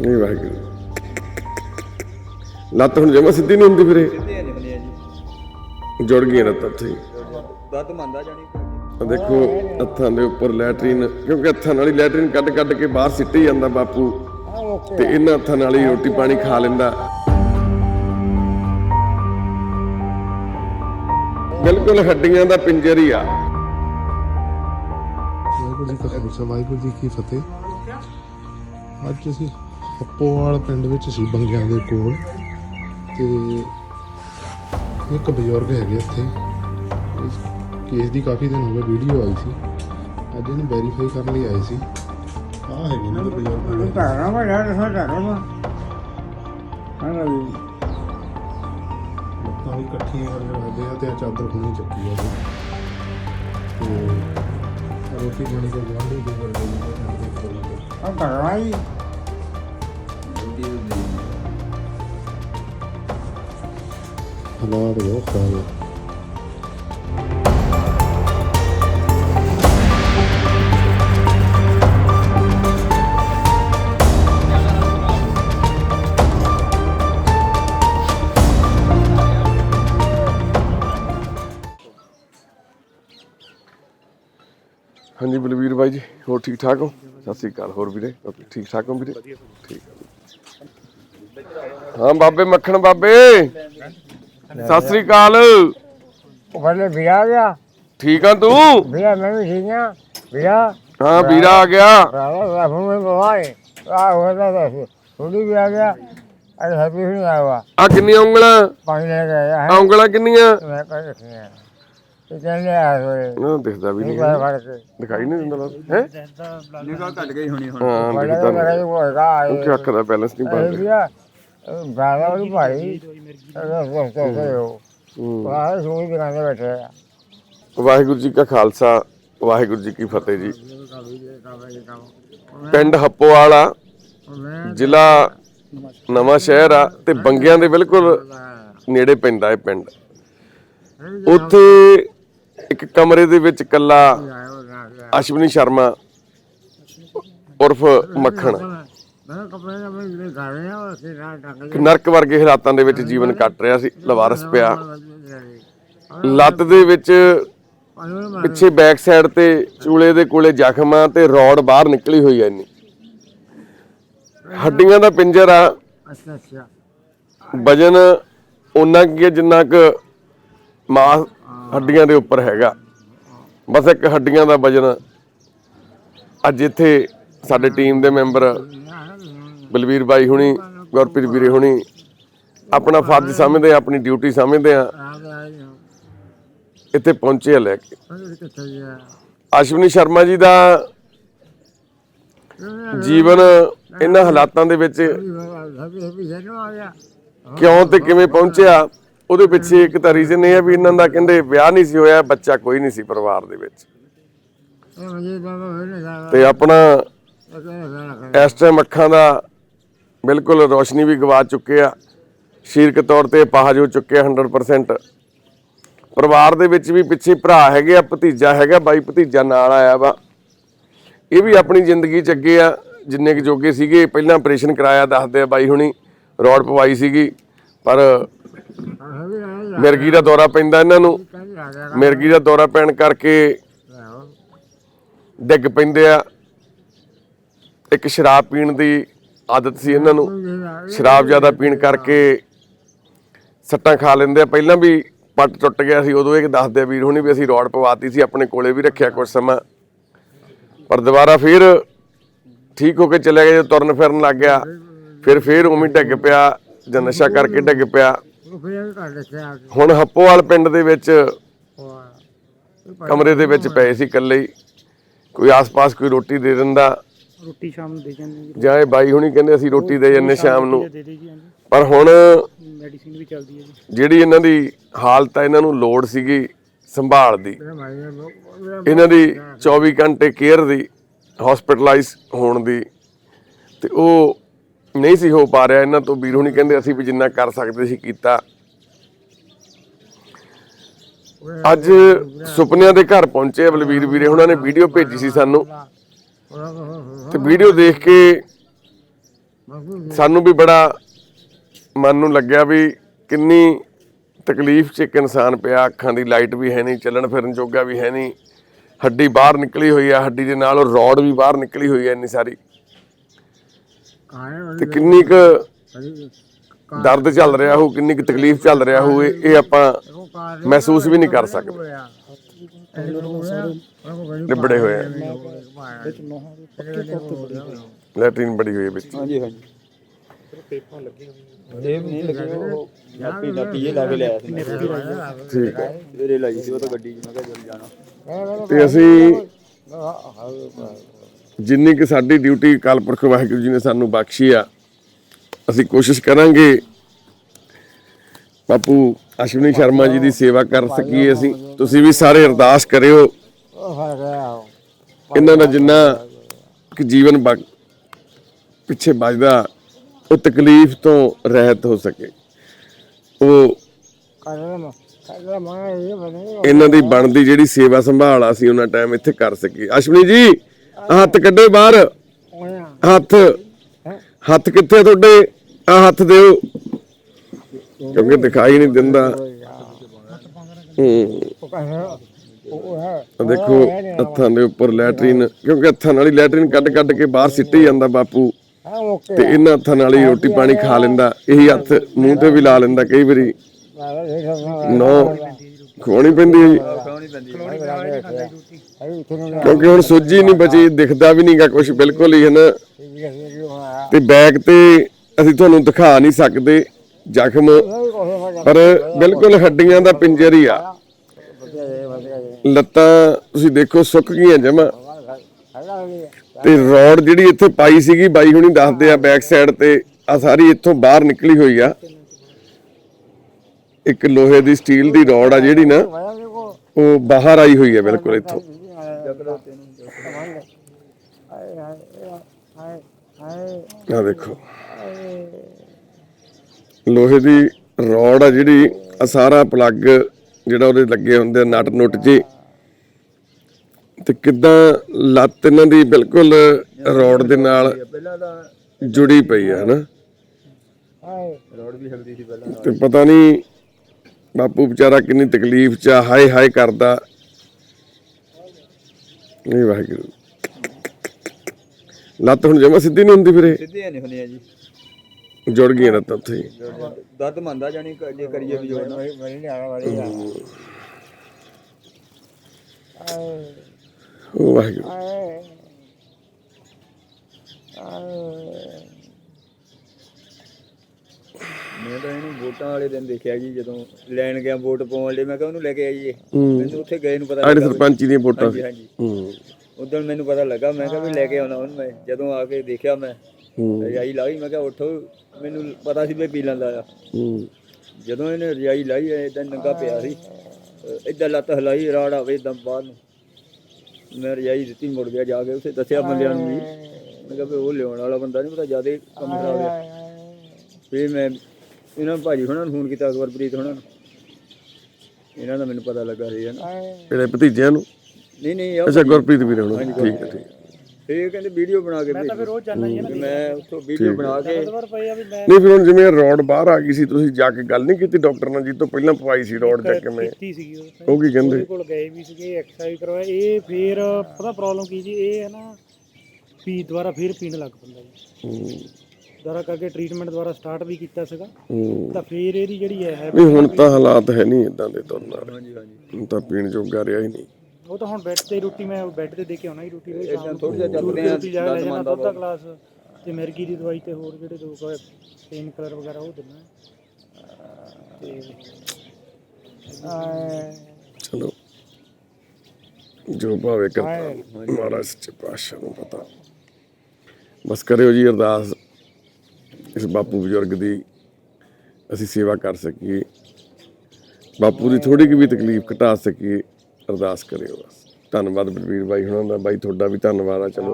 ਨਹੀਂ ਵਾਹਿਗੁਰੂ। ਲੱਤ ਹੁਣ ਜਮਾ ਸਿੱਧੀ ਨਹੀਂ ਹੁੰਦੀ ਫਿਰੇ ਸਿੱਧੇ ਨਿਕਲੇ ਆ ਜੀ। ਜੁੜ ਗਈਆਂ ਲੱਤਾਂ ਉੱਥੇ ਮੰਦਾ ਜਾਣੀ ਦੇਖੋ ਹੱਥਾਂ ਦੇ ਉੱਪਰ ਲੈਟਰੀਨ ਕਿਉਂਕਿ ਹੱਥਾਂ ਨਾਲ ਹੀ ਲੈਟਰੀਨ ਕੱਢ ਕੱਢ ਕੇ ਬਾਹਰ ਸਿੱਟੀ ਜਾਂਦਾ ਬਾਪੂ। ਤੇ ਇਹਨਾਂ ਹੱਥਾਂ ਨਾਲ ਹੀ ਰੋਟੀ ਪਾਣੀ ਖਾ ਲੈਂਦਾ। ਬਿਲਕੁਲ ਹੱਡੀਆਂ ਦਾ ਪਿੰਜਰ ਹੀ ਆ। ਵਾਹਿਗੁਰੂ ਜੀ ਕਾ ਖਾਲਸਾ ਵਾਹਿਗੁਰੂ ਜੀ ਕੀ ਫਤਿਹ। ਅੱਜ ਅਸੀਂ ਹੱਪੋਵਾਲ ਪਿੰਡ ਵਿੱਚ ਸੀ ਬੰਗਿਆਂ ਦੇ ਕੋਲ ਤੇ ਇੱਕ ਬਜ਼ੁਰਗ ਹੈਗੇ ਇੱਥੇ। ਇਸ ਕੇਸ ਦੀ ਕਾਫੀ ਦਿਨ ਹੋ ਗਏ ਵੀਡੀਓ ਆਈ ਸੀ। ਅੱਜ ਇਹਨੂੰ ਵੈਰੀਫਾਈ ਕਰਨ ਲਈ ਆਏ ਸੀ। ਆ ਹੈਗੇ ਨੇ ਬਜ਼ੁਰਗ ਧਾਰਾਂ ਵਾ ਯਾਰ ਸਾ ਧਾਰਾਂ ਵਾ। ਹਾਂ ਜੀ। ਤਾਂ ਵੀ ਇਕੱਠੀਆਂ ਕਰਕੇ ਰੱਖਦੇ ਆ ਤੇ ਆ ਚਾਦਰ ਹੁਣੀ ਚੱਕੀ ਆ ਤੇ ਰੋਟੀ ਪਾਣੀ ਦਾ ਗਵਾਂਢੀ ਦੇ ਵਰਗੇ ਆ ਧਾਰਾਂ ਜੀ ਹਾਲਾਤ ਬਹੁਤ ਖਰਾਬ ਆ ਹਾਂਜੀ ਬਲਵੀਰ ਬਾਈ ਜੀ ਹੋਰ ਠੀਕ ਠਾਕ ਹੋ? ਸਤਿ ਸ੍ਰੀ ਅਕਾਲ ਹੋਰ ਵੀਰੇ ਓਕੇ ਠੀਕ ਠਾਕ ਹੋ ਵੀਰੇ? ਠੀਕ ਆ। ਹਾਂ ਬਾਬੇ ਮੱਖਣ ਬਾਬੇ। ਸਤਿ ਸ੍ਰੀ ਅਕਾਲ। ਉਹ ਪਹਿਲੇ ਵਿਆਹ ਗਿਆ। ਠੀਕ ਆ ਤੂੰ? ਵਿਆਹ ਮੈਂ ਵੀ ਠੀਕ ਆ। ਵਿਆਹ ਹਾਂ ਵੀਰਾ ਆ ਗਿਆ। ਰਾਵਾ ਰਾਫੂ ਮੈਂ ਬਵਾਏ ਆ ਹੋਦਾ ਦਾ ਥੋੜੀ ਵੀ ਆ ਗਿਆ। ਅਰੇ ਹੈਪੀ ਨਹੀਂ ਆਇਆ। ਆ ਕਿੰਨੀਆਂ ਉਂਗਲਾਂ? ਪਾਣੀ ਲੈ ਕੇ ਆਇਆ ਆ ਉਂਗਲਾਂ ਕਿੰਨੀਆਂ? ਮੈਂ ਕਹਿ ਰੱਖਿਆ ਇਹ ਕਹਿੰਦੇ ਆ ਹੋਏ ਨਾ ਦਿਖਦਾ ਵੀ ਨਹੀਂ ਦਿਖਾਈ ਨਹੀਂ ਦਿੰਦਾ ਬਸ। ਹੈ? ਨਿਗਾਹ ਘਟ ਗਈ ਹੋਣੀ ਹੁਣ। ਹਾਂ ਬੜਾ ਦਿਖਦਾ ਮੇਰਾ ਨਹੀਂ। ਹੀ ਹੋਏਗਾ। ਕਿਉਂਕਿ ਅੱਖ ਦਾ ਬੈਲੈਂਸ ਨਹੀਂ ਇਹ ਬਣਦਾ। ਬਾਰਾ ਵਾਲੀ ਭਾਈ। ਵਾਹ ਸੋਈ ਦੁਕਾਨ ਬੈਠੇ ਆ। ਵਾਹਿਗੁਰੂ ਜੀ ਕਾ ਖਾਲਸਾ ਵਾਹਿਗੁਰੂ ਜੀ ਕੀ ਫਤਿਹ ਜੀ। ਪਿੰਡ ਹੱਪੋਵਾਲਾ ਜ਼ਿਲ੍ਹਾ ਨਵਾਂ ਸ਼ਹਿਰ ਆ ਤੇ ਬੰਗਿਆਂ ਦੇ ਬਿਲਕੁਲ ਨੇੜੇ ਪੈਂਦਾ ਇਹ ਪਿੰਡ। ਉੱਥੇ ਇੱਕ ਕਮਰੇ ਦੇ ਵਿੱਚ ਕੱਲਾ ਅਸ਼ਵਨੀ ਸ਼ਰਮਾ ਉਰਫ ਮੱਖਣ। ਮੈਂ ਕੱਪੜੇ ਦਾ ਮੈਂ ਘਰ ਰਿਹਾ ਉਹ ਸੇ ਰਾਤ ਟੰਗ ਇੱਕ ਨਰਕ ਵਰਗੇ ਹਾਲਾਤਾਂ ਦੇ ਵਿੱਚ ਜੀਵਨ ਕੱਟ ਰਿਹਾ ਸੀ ਲਵਾਰਸ ਪਿਆ। ਲੱਤ ਦੇ ਵਿੱਚ ਪਿੱਛੇ ਬੈਕ ਸਾਈਡ ਤੇ ਚੂਲੇ ਦੇ ਕੋਲੇ ਜ਼ਖਮ ਆ ਤੇ ਰੋਡ ਬਾਹਰ ਨਿਕਲੀ ਹੋਈ ਐ ਇੰਨੀ। ਹੱਡੀਆਂ ਦਾ ਪਿੰਜਰ ਆ। ਅੱਛਾ ਅੱਛਾ। ਵਜਨ ਉਹਨਾਂ ਕੀ ਜਿੰਨਾ ਕੁ ਮਾਸ ਹੱਡੀਆਂ ਦੇ ਉੱਪਰ ਹੈਗਾ। ਬਸ ਇੱਕ ਹੱਡੀਆਂ ਦਾ ਵਜਨ ਅੱਜ ਇੱਥੇ ਸਾਡੇ ਟੀਮ ਦੇ ਮੈਂਬਰ ਬਲਵੀਰ ਬਾਈ ਹੁਣੀ, ਗੁਰਪ੍ਰੀਤ ਵੀਰੇ ਹੁਣੀ, ਆਪਣਾ ਫਰਜ਼ ਸਮਝਦੇ ਆ, ਆਪਣੀ ਡਿਊਟੀ ਸਮਝਦੇ ਆ। ਇੱਥੇ ਪਹੁੰਚੇ ਆ ਲੈ ਕੇ। ਅਸ਼ਵਨੀ ਸ਼ਰਮਾ ਜੀ ਦਾ ਜੀਵਨ ਇਹਨਾਂ ਹਾਲਾਤਾਂ ਦੇ ਵਿੱਚ ਹੈਪੀ ਕਿਉਂ ਤੇ ਕਿਵੇਂ ਪਹੁੰਚਿਆ? ਉਹਦੇ ਪਿੱਛੇ ਇੱਕ ਤਾਂ ਰੀਜ਼ਨ ਇਹ ਹੈ ਵੀ ਇਹਨਾਂ ਦਾ ਕਹਿੰਦੇ ਵਿਆਹ ਨਹੀਂ ਸੀ ਹੋਇਆ, ਬੱਚਾ ਕੋਈ ਨਹੀਂ ਸੀ ਪਰਿਵਾਰ ਦੇ ਵਿੱਚ। ਤੇ ਆਪਣਾ ਇਸ ਟਾਈਮ ਅੱਖਾਂ ਦਾ ਬਿਲਕੁਲ ਰੋਸ਼ਨੀ ਵੀ ਗਵਾ ਚੁੱਕੇ ਆ। ਸਰੀਰਕ ਤੌਰ ਤੇ ਪਾਹਜ ਹੋ ਚੁੱਕੇ ਆ 100% ਪਰਿਵਾਰ ਦੇ ਵਿੱਚ ਵੀ ਪਿੱਛੇ ਭਰਾ ਹੈਗੇ ਆ, ਭਤੀਜਾ ਹੈਗਾ, ਬਾਈ ਭਤੀਜਾ ਨਾਲ ਆਇਆ ਵਾ। ਇਹ ਵੀ ਆਪਣੀ ਜ਼ਿੰਦਗੀ ਚ ਅੱਗੇ ਆ, ਜਿੰਨੇ ਕੁ ਜੋਗੇ ਸੀਗੇ, ਪਹਿਲਾਂ ਆਪਰੇਸ਼ਨ ਕਰਾਇਆ ਦੱਸਦੇ ਆ ਬਾਈ ਹੁਣੀ, ਰੋਡ ਪਵਾਈ ਸੀਗੀ, ਪਰ ਮਿਰਗੀ ਦਾ ਦੌਰਾ ਪੈਂਦਾ ਇਹਨਾਂ ਨੂੰ। ਮਿਰਗੀ ਦਾ ਦੌਰਾ ਪੈਣ ਕਰਕੇ ਡਿੱਗ ਪੈਂਦੇ ਆ। ਇੱਕ ਸ਼ਰਾਬ ਪੀਣ ਦੀ ਆਦਤ ਸੀ ਇਹਨਾਂ ਨੂੰ। ਸ਼ਰਾਬ ਜ਼ਿਆਦਾ ਪੀਣ ਕਰਕੇ ਸੱਟਾਂ ਖਾ ਲੈਂਦੇ ਆ। ਪਹਿਲਾਂ ਵੀ ਪੱਟ ਟੁੱਟ ਗਿਆ ਸੀ ਉਦੋਂ ਇਹ ਦੱਸਦੇ ਵੀਰ ਹੁਣੀ ਵੀ ਅਸੀਂ ਰੋਡ ਪਵਾਤੀ ਸੀ ਆਪਣੇ ਕੋਲੇ ਵੀ ਰੱਖਿਆ ਕੁਝ ਸਮਾਂ। ਪਰ ਦੁਬਾਰਾ ਫਿਰ ਠੀਕ ਹੋ ਕੇ ਚਲੇ ਗਏ ਜਦੋਂ ਤੁਰਨ ਫਿਰਨ ਲੱਗ ਗਿਆ। ਫਿਰ ਫਿਰ ਉਵੇਂ ਡਿੱਗ ਪਿਆ ਜਾਂ ਨਸ਼ਾ ਕਰਕੇ ਡਿੱਗ ਪਿਆ। ਹੁਣ ਹੱਪੋਵਾਲ ਪਿੰਡ ਦੇ ਵਿੱਚ ਕਮਰੇ ਦੇ ਵਿੱਚ ਪਏ ਸੀ ਇਕੱਲੇ ਕੋਈ ਆਸ-ਪਾਸ ਕੋਈ ਰੋਟੀ ਦੇ ਦਿੰਦਾ। ਰੋਟੀ ਸ਼ਾਮ ਨੂੰ ਦੇ ਜਾਂਦੇ ਜੀ। ਜਾਂ ਇਹ ਬਾਈ ਹੁਣੀ ਕਹਿੰਦੇ ਅਸੀਂ ਰੋਟੀ ਦੇ ਜੰਨੇ ਸ਼ਾਮ ਨੂੰ ਦੇ ਦੇ ਜੀ ਹਾਂਜੀ। ਪਰ ਹੁਣ ਮੈਡੀਸਿਨ ਵੀ ਚੱਲਦੀ ਹੈ ਜੀ। ਜਿਹੜੀ ਇਹਨਾਂ ਦੀ ਹਾਲਤ ਹੈ ਇਹਨਾਂ ਨੂੰ ਲੋੜ ਸੀਗੀ ਸੰਭਾਲ ਦੀ। ਇਹਨਾਂ ਦੀ 24 ਘੰਟੇ ਕੇਅਰ ਦੀ ਹਸਪੀਟਲਾਈਜ਼ ਹੋਣ ਦੀ ਤੇ ਉਹ ਨਹੀਂ ਸੀ ਹੋ ਪਾ ਰਿਹਾ। ਇਹਨਾਂ ਤੋਂ ਵੀਰ ਹੁਣੀ ਕਹਿੰਦੇ ਅਸੀਂ ਵੀ ਜਿੰਨਾ ਕਰ ਸਕਦੇ ਸੀ ਕੀਤਾ। ਅੱਜ ਸੁਪਨਿਆਂ ਦੇ ਘਰ ਪਹੁੰਚੇ ਆ ਬਲਵੀਰ ਵੀਰੇ ਉਹਨਾਂ ਨੇ ਵੀਡੀਓ ਭੇਜੀ ਸੀ ਸਾਨੂੰ। ਤੇ ਵੀਡੀਓ ਦੇਖ ਕੇ ਸਾਨੂੰ ਵੀ ਬੜਾ ਮਨ ਨੂੰ ਲੱਗਿਆ ਵੀ ਕਿੰਨੀ ਤਕਲੀਫ 'ਚ ਇੱਕ ਇਨਸਾਨ ਪਿਆ ਅੱਖਾਂ ਦੀ ਲਾਈਟ ਵੀ ਹੈ ਨਹੀਂ ਚੱਲਣ ਫਿਰਨ ਜੋਗਾ ਵੀ ਹੈ ਨਹੀਂ ਹੱਡੀ ਬਾਹਰ ਨਿਕਲੀ ਹੋਈ ਆ ਹੱਡੀ ਦੇ ਨਾਲ ਉਹ ਰੋਡ ਵੀ ਬਾਹਰ ਨਿਕਲੀ ਹੋਈ ਆ ਇੰਨੀ ਸਾਰੀ। ਤੇ ਕਿੰਨੀ ਕੁ ਦਰਦ ਚੱਲ ਰਿਹਾ ਹੋ ਕਿੰਨੀ ਕੁ ਤਕਲੀਫ ਚੱਲ ਰਿਹਾ ਹੋਵੇ ਇਹ ਆਪਾਂ ਮਹਿਸੂਸ ਵੀ ਨਹੀਂ ਕਰ ਸਕਦੇ। ਲਿਬੜੇ ਹੋਏ ਆ। ਲੈਟਰੀਨ ਬੜੀ ਹੋਈ ਹੈ ਵਿੱਚ। ਹਾਂਜੀ ਹਾਂਜੀ। ਇਹ ਨਹੀਂ ਲੱਗੇ ਉਹ ਨਾਪੀ ਨਾਪੀ ਇਹ ਲਾ ਕੇ ਲਿਆਇਆ ਸੀ। ਮੈਂ ਠੀਕ ਹੈ ਸਵੇਰੇ ਲਾਈ ਸੀ ਉਹ ਤਾਂ ਗੱਡੀ 'ਚ ਮੈਂ ਕਿਹਾ ਜਲ ਜਾਣਾ। ਤੇ ਅਸੀਂ ਜਿੰਨੀ ਕਿ ਸਾਡੀ ਡਿਊਟੀ ਕਾਲਪੁਰਖ ਵਾਹਿਗੁਰੂ ਜੀ ਨੇ ਸਾਨੂੰ ਬਖਸ਼ੀ ਆ ਅਸੀਂ ਕੋਸ਼ਿਸ਼ ਕਰਾਂਗੇ ਬਾਪੂ ਅਸ਼ਵਨੀ ਸ਼ਰਮਾ ਜੀ ਦੀ ਸੇਵਾ ਕਰ ਸਕੀਏ ਅਸੀਂ। ਤੁਸੀਂ ਵੀ ਸਾਰੇ ਅਰਦਾਸ ਕਰਿਓ। ਇਹਨਾਂ ਦਾ ਜਿੰਨਾ ਕਿ ਜੀਵਨ ਪਿੱਛੇ ਬਚਦਾ ਉਹ ਤਕਲੀਫ ਤੋਂ ਰਹਿਤ ਹੋ ਸਕੇ। ਉਹ ਇਹਨਾਂ ਦੀ ਬਣਦੀ ਜਿਹੜੀ ਸੇਵਾ ਸੰਭਾਲ ਆ ਸੀ ਉਹਨਾਂ ਟਾਈਮ ਇੱਥੇ ਕਰ ਸਕੀਏ। ਅਸ਼ਵਨੀ ਜੀ ਹੱਥ ਕੱਢੋ ਬਾਹਰ। ਹੱਥ। ਹੱਥ ਕਿੱਥੇ ਤੁਹਾਡੇ? ਆ ਹੱਥ ਦਿਓ। ਕਿਉਂਕਿ ਦਿਖਾਈ ਨਹੀਂ ਦਿੰਦਾ। ਹੂੰ। ਦੇਖੋ, ਹੱਥਾਂ ਦੇ ਉੱਪਰ ਲੈਟਰੀਨ, ਕਿਉਂਕਿ ਹੱਥਾਂ ਨਾਲ ਹੀ ਲੈਟਰੀਨ ਕੱਢ ਕੱਢ ਕੇ ਬਾਹਰ ਸਿੱਟੀ ਜਾਂਦਾ ਬਾਪੂ। ਤੇ ਇਹਨਾਂ ਹੱਥਾਂ ਨਾਲ ਹੀ ਰੋਟੀ ਪਾਣੀ ਖਾ ਲੈਂਦਾ। ਇਹੀ ਹੱਥ ਮੂੰਹ ਤੇ ਵੀ ਲਾ ਲੈਂਦਾ ਕਈ ਵਾਰੀ। ਨੋ ਖੋਣੀ ਪੈਂਦੀ ਹੈ ਕਿਉਂਕਿ ਹੁਣ ਸੋਝੀ ਨਹੀਂ ਬਚੀ, ਦਿਖਦਾ ਵੀ ਨਹੀਂਗਾ ਕੁਝ ਬਿਲਕੁਲ ਹੀ ਹੈ ਨਾ ਤੇ ਬੈਗ ਤੇ ਅਸੀਂ ਤੁਹਾਨੂੰ ਦਿਖਾ ਨਹੀਂ ਸਕਦੇ। ਜ਼ਖਮ ਪਰ ਬਿਲਕੁਲ ਹੱਡੀਆਂ ਦਾ ਪਿੰਜਰ ਹੀ ਆ। ਲੱਤਾਂ ਤੁਸੀਂ ਦੇਖੋ ਸੁੱਕ ਗਈਆਂ ਜਮਾ। ਤੇ ਰੋਡ ਜਿਹੜੀ ਇੱਥੇ ਪਾਈ ਸੀਗੀ, ਬਾਈ ਹੁਣੀ ਦੱਸਦੇ ਆ ਬੈਕ ਸਾਈਡ ਤੇ ਆ ਸਾਰੀ ਇੱਥੋਂ ਬਾਹਰ ਨਿਕਲੀ ਹੋਈ ਆ। ਇੱਕ ਲੋਹੇ ਦੀ ਸਟੀਲ ਦੀ ਰੋਡ ਆ ਜਿਹੜੀ ਨਾ, ਉਹ ਬਾਹਰ ਆਈ ਹੋਈ ਹੈ ਬਿਲਕੁਲ ਇੱਥੋਂ। ਆ ਦੇਖੋ। ਲੋਹੇ ਦੀ ਰੋਡ ਆ ਜਿਹੜੀ ਆ ਸਾਰਾ ਪਲੱਗ ਜਿਹੜਾ ਉਹਦੇ ਲੱਗੇ ਹੁੰਦੇ ਨਟ ਨੁੱਟ ਜੀ। ਤੇ ਕਿਦਾਂ ਲੱਤ ਇਹਨਾਂ ਦੀ ਬਿਲਕੁਲ ਰੋਡ ਦੇ ਨਾਲ ਜੁੜੀ ਪਈ ਆ, ਹਨਾ? ਰੋਡ ਵੀ ਹਲਦੀ ਸੀ ਪਹਿਲਾਂ ਤੇ ਪਤਾ ਨਹੀਂ ਬਾਪੂ ਵਿਚਾਰਾ ਕਿੰਨੀ ਤਕਲੀਫ ਚ ਹਾਏ ਹਾਏ ਕਰਦਾ। ਨਹੀਂ ਵਾਹਿਗੁਰੂ। ਲੱਤ ਹੁਣ ਜਮਾ ਸਿੱਧੀ ਨਹੀਂ ਹੁੰਦੀ ਫਿਰ ਇਹ? ਨਹੀਂ ਹੁੰਦੀਆਂ ਜੀ। ਜੁੜ ਗਈਆਂ ਲੱਤਾਂ ਉੱਥੇ। ਦਰਦ ਮੰਦਾ ਜਾਣੀ ਕ- ਜੇ ਕਰੀਏ ਵੀ ਜੋੜਨਾ। ਉਹ ਵਾਹਿਗੁਰੂ। ਮੈਂ ਤਾਂ ਇਹਨੂੰ ਵੋਟਾਂ ਵਾਲੇ ਦਿਨ ਦੇਖਿਆ ਜੀ ਜਦੋਂ ਲੈਣ ਗਿਆ ਵੋਟ ਪਾਉਣ ਲਈ ਮੈਂ ਕਿਹਾ ਉਹਨੂੰ ਲੈ ਕੇ ਆਈਏ। ਮੈਨੂੰ ਉੱਥੇ ਗਏ ਨੂੰ ਪਤਾ ਆੜੇ ਲੱਗਾ ਸਰਪੰਚੀ ਦੀਆਂ ਵੋਟਾਂ। ਹਾਂਜੀ ਹਾਂਜੀ। ਹੂੰ। ਉਦੋਂ ਮੈਨੂੰ ਪਤਾ ਲੱਗਾ ਮੈਂ ਕਿਹਾ ਵੀ ਲੈ ਕੇ ਆਉਣਾ ਉਹਨੂੰ ਮੈਂ। ਜਦੋਂ ਆ ਕੇ ਦੇਖਿਆ ਮੈਂ ਰਜਾਈ ਲਾਈ ਮੈਂ ਕਿਹਾ ਉੱਠੋ ਮੈਨੂੰ ਪਤਾ ਸੀ ਵੀ ਪੀ ਲੈਂਦਾ ਆ। ਹੂੰ। ਜਦੋਂ ਇਹਨੇ ਰਜਾਈ ਲਾਈ ਇਦਾਂ ਨੰਗਾ ਪਿਆ ਸੀ। ਇਦਾਂ ਲੱਤ ਹਲਾਈ ਰਾੜ ਆਵੇ ਇਦਾਂ ਬਾਹਰ ਨੂੰ। ਮੈਂ ਰਜਾਈ ਦਿੱਤੀ ਮੁੜ ਗਿਆ ਜਾ ਕੇ ਉੱਥੇ ਦੱਸਿਆ ਬੰਦਿਆਂ ਨੂੰ ਵੀ। ਮੈਂ ਕਿਹਾ ਵੀ ਉਹ ਲਿਆਉਣ ਵਾਲਾ ਬੰਦਾ ਨਹੀਂ ਪਤਾ ਜਿਆਦੇ ਕੰਮ ਖਰਾਬ ਆ। ਫਿਰ ਮੈਂ ਇਹਨਾਂ ਭਾਜੀ ਹੁਣਾਂ ਨੂੰ ਫੋਨ ਕੀਤਾ ਅਕਬਰਪ੍ਰੀਤ ਹੁਣਾਂ ਨੂੰ। ਇਹਨਾਂ ਦਾ ਮੈਨੂੰ ਪਤਾ ਲੱਗਾ ਸੀ ਨਾ। ਇਹਦੇ ਭਤੀਜਿਆਂ ਨੂੰ? ਨਹੀਂ ਨਹੀਂ ਅੱਛਾ ਗੁਰਪ੍ਰੀਤ ਵੀਰ ਹੁਣ। ਠੀਕ ਹੈ ਠੀਕ ਇਹ ਕਹਿੰਦੇ ਵੀਡੀਓ ਬਣਾ ਕੇ ਭੇਜੋ ਰੋਜ਼ ਜਾਣਾ ਹੀ ਹੈ ਨਾ ਤੇ ਮੈਂ ਉੱਥੋਂ ਵੀਡੀਓ ਬਣਾ ਕੇ ਆ ਵੀ ਮੈਂ ਨਹੀਂ ਫਿਰ ਹੁਣ ਜਿਵੇਂ ਰੋਡ ਬਾਹਰ ਆ ਗਈ ਸੀ ਤੁਸੀਂ ਜਾ ਕੇ ਗੱਲ ਨਹੀਂ ਕੀਤੀ ਡਾਕਟਰ ਨਾਲ ਜੀ ਤੋਂ ਪਹਿਲਾਂ ਪਵਾਈ ਸੀ ਰੋਡ ਜਾ ਕੇ ਮੈਂ। ਕੀਤੀ ਸੀਗੀ ਉਹ ਉਹ ਕੀ ਕਹਿੰਦੇ? ਕੋਲ ਗਏ ਵੀ ਸੀਗੇ ਐਕਸਰਸਾਈਜ਼ ਕਰਵਾਇਆ। ਇਹ ਫੇਰ ਪਤਾ ਪ੍ਰੋਬਲਮ ਕੀ ਜੀ ਇਹ ਹੈ ਨਾ ਪੀ ਦੁਬਾਰਾ ਫੇਰ ਪੀਣ ਲੱਗ ਪੈਂਦਾ ਜੀ। ਦੁਬਾਰਾ ਕਰਕੇ ਟ੍ਰੀਟਮੈਂਟ ਦੁਬਾਰਾ ਸਟਾਰਟ ਵੀ ਕੀਤਾ ਸੀਗਾ। ਤਾਂ ਫੇਰ ਇਹਦੀ ਜਿਹੜੀ ਹੈ ਨਹੀਂ ਹੁਣ ਤਾਂ ਹਾਲਾਤ ਹੈ ਨਹੀਂ ਇਦਾਂ ਦੇ ਤੁਰਨ ਵਾਲੇ। ਹਾਂਜੀ ਹਾਂਜੀ। ਹੁਣ ਤਾਂ ਪੀਣ ਜੋਗਾ ਰਿਹਾ ਹੀ ਨਹੀਂ। ਉਹ ਤਾਂ ਹੁਣ ਬੈੱਡ ਤੇ ਰੋਟੀ ਮੈਂ ਬੈੱਡ ਤੇ ਦੇ ਕੇ ਆਉਣਾ ਹੀ ਰੋਟੀ ਰੋਜ਼ ਸ਼ਾਮ ਨੂੰ। ਥੋੜੀ ਜਿਹਾ ਚੱਲਦੇ ਆ ਰੋਟੀ ਜਾ ਲੈ ਜਾਣਾ ਦੁੱਧ ਦਾ ਗਲਾਸ ਤੇ ਮਿਰਗੀ ਦੀ ਦਵਾਈ ਤੇ ਹੋਰ ਜਿਹੜੇ ਦੋ ਪੇਨ ਕਲਰ ਵਗੈਰਾ ਉਹ ਦਿੰਦਾ ਤੇ ਚਲੋ। ਜੋ ਭਾਵੇਂ ਕਰਤਾ। ਮਹਾਰਾਜ ਸੱਚੇ ਪਾਤਸ਼ਾਹ ਨੂੰ ਪਤਾ। ਬਸ ਕਰਿਓ ਜੀ ਅਰਦਾਸ। ਇਸ ਬਾਪੂ ਬਜ਼ੁਰਗ ਦੀ ਅਸੀਂ ਸੇਵਾ ਕਰ ਸਕੀਏ। ਬਾਪੂ ਦੀ ਥੋੜੀ ਜਿਹੀ ਵੀ ਤਕਲੀਫ ਘਟਾ ਸਕੀਏ। ਅਰਦਾਸ ਕਰਿਓ ਬਸ। ਧੰਨਵਾਦ ਬਲਵੀਰ ਬਾਈ ਹੁਣਾਂ ਦਾ। ਬਾਈ ਤੁਹਾਡਾ ਵੀ ਧੰਨਵਾਦ ਆ। ਚਲੋ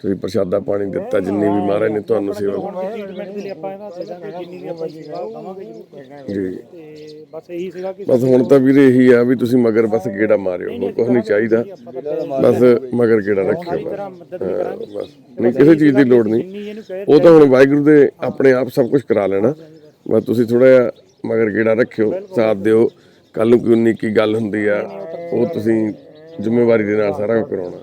ਤੁਸੀਂ ਪ੍ਰਸ਼ਾਦਾ ਪਾਣੀ ਦਿੱਤਾ ਜਿੰਨੀ ਵੀ ਮਹਾਰਾਜ ਨੇ ਤੁਹਾਨੂੰ ਸੇਵਾ ਟ੍ਰੀਟਮੈਂਟ ਦੇ ਲਈ ਆਪਾਂ ਇਹਦਾ ਦੇ ਦਾਂਗੇ ਜਿੰਨੀ ਵੀ ਆਪਾਂ ਸੇਵਾ ਕਵਾਂਗੇ ਜ਼ਰੂਰ ਜੀ। ਤੇ ਬਸ ਇਹੀ ਸੀਗਾ ਕਿ ਬਸ ਹੁਣ ਤਾਂ ਵੀਰੇ ਇਹੀ ਆ ਵੀ ਤੁਸੀਂ ਮਗਰ ਬਸ ਗੇੜਾ ਮਾਰਿਓ। ਹੋਰ ਕੁਝ ਨਹੀਂ ਚਾਹੀਦਾ। ਬਸ ਮਗਰ ਗੇੜਾ ਰੱਖਿਓ ਬਸ। ਕਰਾਂਗੇ। ਬਸ। ਨਹੀਂ ਕਿਸੇ ਚੀਜ਼ ਦੀ ਲੋੜ ਨਹੀਂ। ਇਹਨੂੰ ਕਹਿ ਉਹ ਤਾਂ ਹੁਣ ਵਾਹਿਗੁਰੂ ਦੇ ਆਪਣੇ ਆਪ ਸਭ ਕੁਝ ਕਰਾ ਲੈਣਾ। ਬਸ ਤੁਸੀਂ ਥੋੜਾ ਜਿਹਾ ਮਗਰ ਗੇੜਾ ਰੱਖਿਓ ਸਾਥ ਦਿਓ। ਕੱਲ ਨੂੰ ਕੋਈ ਉਨੀ ਕੀ ਗੱਲ ਹੁੰਦੀ ਆ ਉਹ ਤੁਸੀਂ ਜ਼ਿੰਮੇਵਾਰੀ ਦੇ ਨਾਲ ਸਾਰਾ ਕੁਝ ਕਰਾਉਣਾ।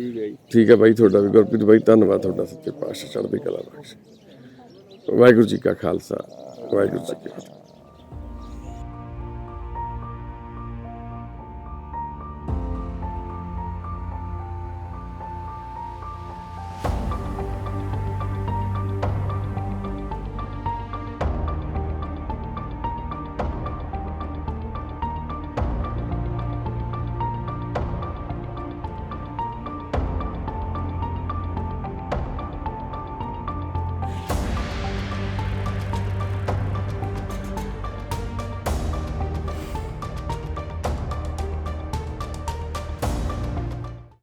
ਠੀਕ ਹੈ ਜੀ। ਠੀਕ ਹੈ ਬਾਈ ਤੁਹਾਡਾ ਵੀ ਗੁਰਪ੍ਰੀਤ ਬਾਈ ਧੰਨਵਾਦ ਤੁਹਾਡਾ ਸੱਚੇ ਪਾਤਸ਼ਾਹ ਚੜ੍ਹਦੀ ਕਲਾ ਬਖਸ਼। ਵਾਹਿਗੁਰੂ ਜੀ ਕਾ ਖਾਲਸਾ ਵਾਹਿਗੁਰੂ ਜੀ ਕੀ ਫਤਿਹ।